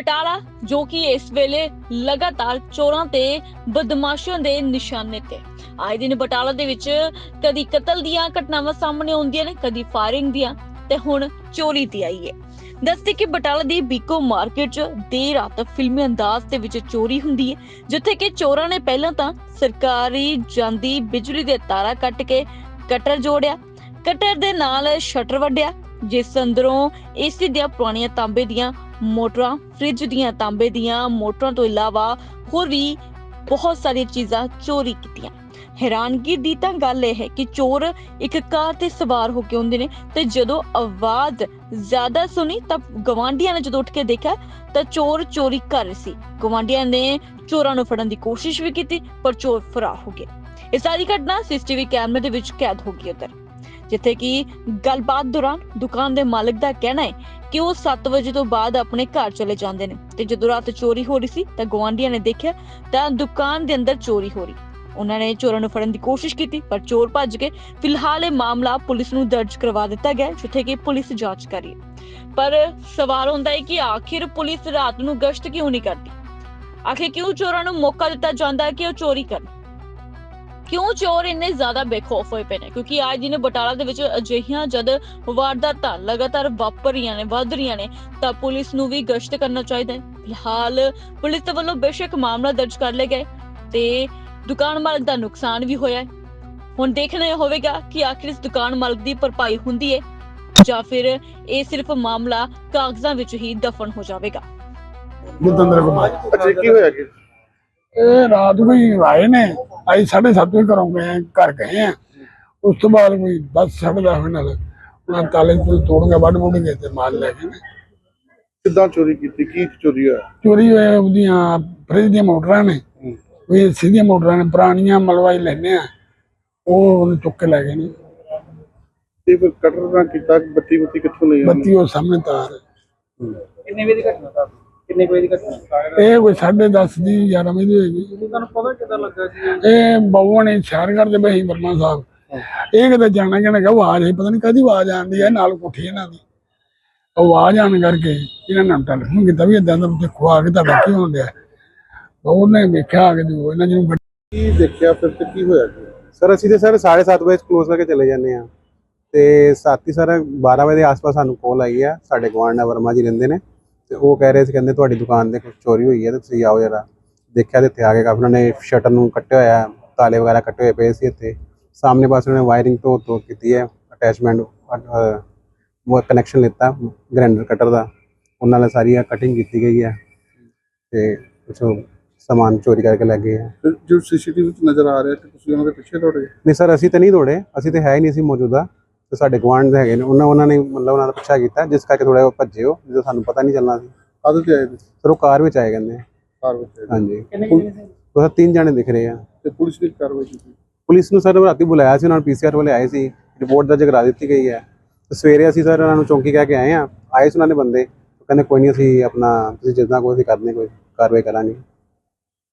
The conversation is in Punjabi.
ਬਟਾਲਾ, ਜੋ ਕਿ ਇਸ ਵੇਲੇ ਲਗਾਤਾਰ ਚੋਰਾਂ ਤੇ ਬਦਮਾਸ਼ਾਂ ਦੇ ਨਿਸ਼ਾਨੇ ਤੇ। ਆਏ ਦਿਨ ਬਟਾਲਾ ਦੇ ਵਿੱਚ ਕਦੀ ਕਤਲ ਦੀਆਂ ਘਟਨਾਵਾਂ ਸਾਹਮਣੇ ਆਉਂਦੀਆਂ ਨੇ, ਕਦੀ ਫਾਇਰਿੰਗ ਦੀਆਂ, ਤੇ ਹੁਣ ਚੋਰੀ ਦੀ ਆਈ ਹੈ ਦੱਸਦੇ ਕਿ ਬਟਾਲਾ ਦੀ ਬੀਕੋ ਮਾਰਕੀਟ 'ਚ ਦੇਰ ਰਾਤ ਫਿਲਮੀ ਅੰਦਾਜ਼ ਦੇ ਵਿੱਚ ਚੋਰੀ ਹੁੰਦੀ ਹੈ ਜਿੱਥੇ ਕਿ ਚੋਰਾਂ ਨੇ ਪਹਿਲਾਂ ਤਾਂ ਸਰਕਾਰੀ ਜਾਂਦੀ ਬਿਜਲੀ ਦੇ ਤਾਰਾਂ ਕੱਟ ਕੇ ਕਟਰ ਜੋੜਿਆ, ਕਟਰ ਦੇ ਨਾਲ ਸ਼ਟਰ ਵੱਢਿਆ, ਜਿਸ ਅੰਦਰੋਂ ਏਸੀ ਦੀਆਂ ਪੁਰਾਣੀਆਂ ਤਾਂਬੇ ਦੀਆਂ ਮੋਟਰਾਂ, ਫ੍ਰਿਜ ਦੀਆਂ ਤਾਂਬੇ ਦੀਆਂ ਮੋਟਰਾਂ ਤੋਂ ਇਲਾਵਾ ਹੋਰ ਵੀ ਬਹੁਤ ਸਾਰੀਆਂ ਚੀਜ਼ਾਂ ਚੋਰੀ ਕੀਤੀਆਂ। ਹੈਰਾਨਗੀ ਦੀ ਤਾਂ ਗੱਲ ਇਹ ਹੈ ਕਿ ਚੋਰ ਇੱਕ ਕਾਰ ਤੇ ਸਵਾਰ ਹੋ ਕੇ ਆਉਂਦੇ ਨੇ ਤੇ ਜਦੋਂ ਆਵਾਜ਼ ਜ਼ਿਆਦਾ ਸੁਣੀ ਤਾਂ ਗਵਾਂਢੀਆਂ ਨੇ ਜਦੋਂ ਉੱਠ ਕੇ ਦੇਖਿਆ ਤਾਂ ਚੋਰ ਚੋਰੀ ਕਰ ਰਹੇ ਸੀ। ਗਵਾਂਢੀਆਂ ਨੇ ਚੋਰਾਂ ਨੂੰ ਫੜਨ ਦੀ ਕੋਸ਼ਿਸ਼ ਵੀ ਕੀਤੀ, ਪਰ ਚੋਰ ਫਰਾਰ ਹੋ ਗਏ। ਇਹ ਸਾਰੀ ਘਟਨਾ ਸੀਸੀਟੀਵੀ ਕੈਮਰੇ ਦੇ ਵਿੱਚ ਕੈਦ ਹੋ ਗਈ ਉਧਰ। ਜਿੱਥੇ ਕਿ ਗੱਲਬਾਤ ਦੌਰਾਨ ਦੁਕਾਨ ਦੇ ਮਾਲਕ ਦਾ ਕਹਿਣਾ ਹੈ ਕਿ ਉਹ 7 ਵਜੇ ਤੋਂ ਬਾਅਦ ਆਪਣੇ ਘਰ ਚਲੇ ਜਾਂਦੇ ਨੇ। ਤੇ ਜਦੋਂ ਰਾਤ ਚੋਰੀ ਹੋ ਰਹੀ ਸੀ, ਤਾਂ ਗਵਾਂਢੀਆਂ ਨੇ ਦੇਖਿਆ, ਤਾਂ ਦੁਕਾਨ ਦੇ ਅੰਦਰ ਚੋਰੀ ਹੋ ਰਹੀ। ਉਹਨਾਂ ਨੇ ਚੋਰਾਂ ਨੂੰ ਫੜਨ ਦੀ ਕੋਸ਼ਿਸ਼ ਕੀਤੀ, ਪਰ ਚੋਰ ਭੱਜ ਗਏ ਫਿਲਹਾਲ ਇਹ ਮਾਮਲਾ ਪੁਲਿਸ ਨੂੰ ਦਰਜ ਕਰਵਾ ਦਿੱਤਾ ਗਿਆ ਜਿੱਥੇ ਕਿ ਪੁਲਿਸ ਜਾਂਚ ਕਰ ਰਹੀ ਹੈ। ਪਰ ਸਵਾਲ ਹੁੰਦਾ ਹੈ ਕਿ ਆਖਿਰ ਪੁਲਿਸ ਰਾਤ ਨੂੰ ਗਸ਼ਤ ਕਿਉਂ ਨਹੀਂ ਕਰਦੀ? ਆਖਿਰ ਕਿਉਂ ਚੋਰਾਂ ਨੂੰ ਮੌਕਾ ਦਿੱਤਾ ਜਾਂਦਾ ਹੈ ਕਿ ਉਹ ਚੋਰੀ ਕਰਨ? ਕਿਉਂ ਚੋਰ ਇੰਨੇ ਜ਼ਿਆਦਾ ਬੇਖੌਫ ਹੋਏ ਪਏ ਨੇ? ਕਿਉਂਕਿ ਅੱਜ ਦਿਨ ਬਟਾਲਾ ਦੇ ਵਿੱਚ ਅਜਿਹੀਆਂ ਜਦ ਵਾਰਦਾਤਾਂ ਲਗਾਤਾਰ ਵਾਪਰ ਰਹੀਆਂ ਨੇ ਵੱਧ ਰਹੀਆਂ ਨੇ ਤਾਂ ਪੁਲਿਸ ਨੂੰ ਵੀ ਗਸ਼ਤ ਕਰਨਾ ਚਾਹੀਦਾ ਹੈ। ਫਿਲਹਾਲ ਪੁਲਿਸ ਦੇ ਵੱਲੋਂ ਬੇਸ਼ੱਕ ਮਾਮਲਾ ਦਰਜ ਕਰ ਲਿਆ ਗਿਆ ਹੈ ਤੇ ਦੁਕਾਨ ਮਾਲਕ ਦਾ ਨੁਕਸਾਨ ਵੀ ਹੋਇਆ ਹੈ। ਹੁਣ ਦੇਖਣਾ ਹੋਵੇਗਾ ਕਿ ਆਖਿਰ ਇਸ ਦੁਕਾਨ ਮਾਲਕ ਦੀ ਭਰਪਾਈ ਹੁੰਦੀ ਹੈ ਜਾਂ ਫਿਰ ਇਹ ਸਿਰਫ ਮਾਮਲਾ ਕਾਗਜ਼ਾਂ ਵਿੱਚ ਹੀ ਦਫਨ ਹੋ ਜਾਵੇਗਾ। ਜਤਿੰਦਰ ਕੁਮਾਰ। ਅੱਛਾ ਕੀ ਹੋਇਆ ਕਿ ਇਹ ਰਾਤ ਕੋਈ ਆਏ ਨੇ। ਅਸੀਂ 7:30 ਵਜੇ ਘਰੋਂ ਗਏ ਆ, ਘਰ ਗਏ ਆ। ਉਸ ਤੋਂ ਬਾਅਦ ਕੋਈ ਬਸ ਸਾਢੇ ਦਸ ਵਜੇ ਨਾਲ ਉਹਨਾਂ ਤਾਲੇ ਤੋਂ ਤੋੜ ਕੇ ਵੱਢ ਵੁੱਢ ਕੇ ਤੇ ਮਾਲ ਲੈ ਗਏ ਨੇ ਕਿੱਦਾਂ ਚੋਰੀ ਕੀਤੀ? ਕੀ ਚੋਰੀ ਹੋਇਆ? ਚੋਰੀ ਹੋਏ ਉਹਦੀਆਂ ਫਰਿੱਜ ਦੀਆਂ ਮੋਟਰਾਂ ਨੇ। ਕੋਈ ਸਿੱਧੀਆਂ ਮੋਟਰਾਂ ਨੇ ਪੁਰਾਣੀਆਂ ਮਲਵਾਈ ਲੈਨੇ ਆ। ਉਹ ਉਹਨੂੰ ਚੁੱਕ ਕੇ ਲੈ ਗਏ ਨੇ। ਤੇ ਫਿਰ ਕਟਰ ਨਾਲ ਕੀਤਾ ਬੱਤੀ ਬੱਤੀ ਕਿੱਥੋਂ ਲਈ ਉਹਨੇ? ਬੱਤੀ ਉਹ ਸਾਹਮਣੇ ਤਾਰ। ਕਿੰਨੇ ਵਜੇ ਦੀ ਘਟਨਾ? ਤਾਂ ਕਿੰਨੇ ਕੁ ਵਜੇ ਦੀ ਘਟਨਾ? ਇਹ ਕੋਈ 10:30 ਦੀ 11 ਵਜੇ ਦੀ ਹੋਏਗੀ। ਤੁਹਾਨੂੰ ਪਤਾ ਕਿਦਾਂ ਲੱਗਾ ਜੀ? ਇਹ ਬਾਬੂ ਨੇ ਸ਼ਹਿਰ ਕਰਦੇ ਪਏ ਸੀ ਵਰਮਾ ਸਾਹਿਬ। ਇਹ ਕਿਤੇ ਜਾਣਾ ਕਿਹਨੇ ਕਹਾ ਆਵਾਜ਼ ਆਈ ਪਤਾ ਨਹੀਂ ਕਦੀ ਆਵਾਜ਼ ਆਉਂਦੀ ਹੈ ਨਾਲ ਕੋਠੀ ਇਹਨਾਂ ਦੀ। ਆਵਾਜ਼ ਆਣ ਕਰਕੇ ਇਹਨਾਂ ਨੇ ਟੈਲੀਫੋਨ ਕੀਤਾ ਵੀ ਇਦਾਂ ਦਾ ਦੇਖੋ ਆ ਕੇ ਤੁਹਾਡਾ ਕੀ ਹੋਣ ਡਿਆ। ਬਾਬੂ ਨੇ ਵੇਖਿਆ ਆ ਕੇ ਉਹ ਇਹਨਾਂ ਜਿਹਨੂੰ ਕੀ ਦੇਖਿਆ ਫਿਰ ਤੇ ਕੀ ਹੋਇਆ? ਜੀ ਸਰ ਅਸੀਂ ਤੇ ਸਰ 7:30 ਵਜੇ ਕਲੋਜ਼ ਕਰਕੇ ਚਲੇ ਜਾਂਦੇ ਆ ਤੇ ਸਾਥੀ ਸਰ 12 ਵਜੇ ਦੇ ਆਸ-ਪਾਸ ਸਾਨੂੰ ਕਾਲ ਆਈ ਆ ਸਾਡੇ ਨਾਲ ਵਰਮਾ ਜੀ ਰਹਿੰਦੇ ਨੇ। ਤੇ ਉਹ ਕਹਿ ਰਹੇ ਸੀ ਕਹਿੰਦੇ ਤੁਹਾਡੀ ਦੁਕਾਨ ਦੇ ਕੁਝ ਚੋਰੀ ਹੋਈ ਹੈ ਤੇ ਤੁਸੀਂ ਆਓ ਜਰਾ। ਦੇਖਿਆ ਤੇ ਇੱਥੇ ਆ ਕੇ ਕਾਫੀ ਉਹਨਾਂ ਨੇ ਸ਼ਟਰ ਨੂੰ ਕੱਟਿਆ ਹੋਇਆ ਤਾਲੇ ਵਗੈਰਾ ਕੱਟੇ ਹੋਏ ਪਏ ਸੀ ਇੱਥੇ। ਸਾਹਮਣੇ ਪਾਸੇ ਉਹਨਾਂ ਨੇ ਵਾਇਰਿੰਗ ਤੋਂ ਤੋਂ ਕੀਤੀ ਹੈ ਅਟੈਚਮੈਂਟ ਉਹ ਕਨੈਕਸ਼ਨ ਲਿੱਤਾ ਗ੍ਰਾਈਂਡਰ ਕਟਰ ਦਾ। ਉਹਨਾਂ ਨਾਲ ਸਾਰੀ ਕਟਿੰਗ ਕੀਤੀ ਗਈ ਹੈ ਤੇ ਕੁਝ ਸਮਾਨ ਚੋਰੀ ਕਰਕੇ ਲੈ ਗਏ ਫਿਰ ਜੋ ਸੀਸੀਟੀਵੀ ਵਿੱਚ ਨਜ਼ਰ ਆ ਰਿਹਾ ਕਿ ਤੁਸੀਂ ਉਹਨਾਂ ਦੇ ਪਿੱਛੇ ਦੌੜ? ਨਹੀਂ ਸਰ ਅਸੀਂ ਤਾਂ ਨਹੀਂ ਦੌੜੇ ਅਸੀਂ ਤਾਂ ਹੈ ਹੀ ਨਹੀਂ ਸੀ ਮੌਜੂਦਾ। ਤੇ ਸਾਡੇ ਗੁਆਂਢ ਦੇ ਹੈਗੇ ਨੇ ਉਹਨਾਂ ਉਹਨਾਂ ਨੇ ਮਤਲਬ ਉਹਨਾਂ ਦਾ ਪਿੱਛਾ ਕੀਤਾ ਜਿਸ ਕਰਕੇ ਥੋੜਾ ਉਹ ਭੱਜੇ ਹੋ ਜਦੋਂ ਸਾਨੂੰ ਪਤਾ ਨਹੀਂ ਚੱਲਣਾ ਸੀ। ਆਦਤ ਆਏ ਨੇ ਸਰ ਉਹ ਕਾਰ ਵਿੱਚ ਆਏ ਕਹਿੰਦੇ। ਕਾਰ ਵਿੱਚ ਆਏ। ਹਾਂਜੀ। ਉਹ ਤਿੰਨ ਜਣੇ ਦਿਖ ਰਹੇ ਆ। ਤੇ ਪੁਲਿਸ ਨੇ ਕੀ ਕਾਰਵਾਈ ਕੀਤੀ? ਪੁਲਿਸ ਨੂੰ ਸਰ ਰਾਤੀ ਬੁਲਾਇਆ ਸੀ ਉਹਨਾਂ ਨੂੰ ਪੀਸੀਆਰ ਵਾਲੇ ਆਏ ਸੀ ਰਿਪੋਰਟ ਦਰਜ ਕਰਾ ਦਿੱਤੀ ਗਈ ਹੈ। ਤੇ ਸਵੇਰੇ ਅਸੀਂ ਸਰ ਉਹਨਾਂ ਨੂੰ ਚੌਂਕੀ ਕਹਿ ਕੇ ਆਏ ਆ ਆਏ ਸੀ ਉਹਨਾਂ ਨੇ ਬੰਦੇ। ਉਹ ਕਹਿੰਦੇ ਕੋਈ ਨਹੀਂ ਅਸੀਂ ਆਪਣਾ ਤੁਸੀਂ ਜਿੱਦਾਂ ਕੋਈ ਅਸੀਂ ਕਰਦੇ ਕੋਈ ਕਾਰਵਾਈ ਕਰਾਂਗੇ।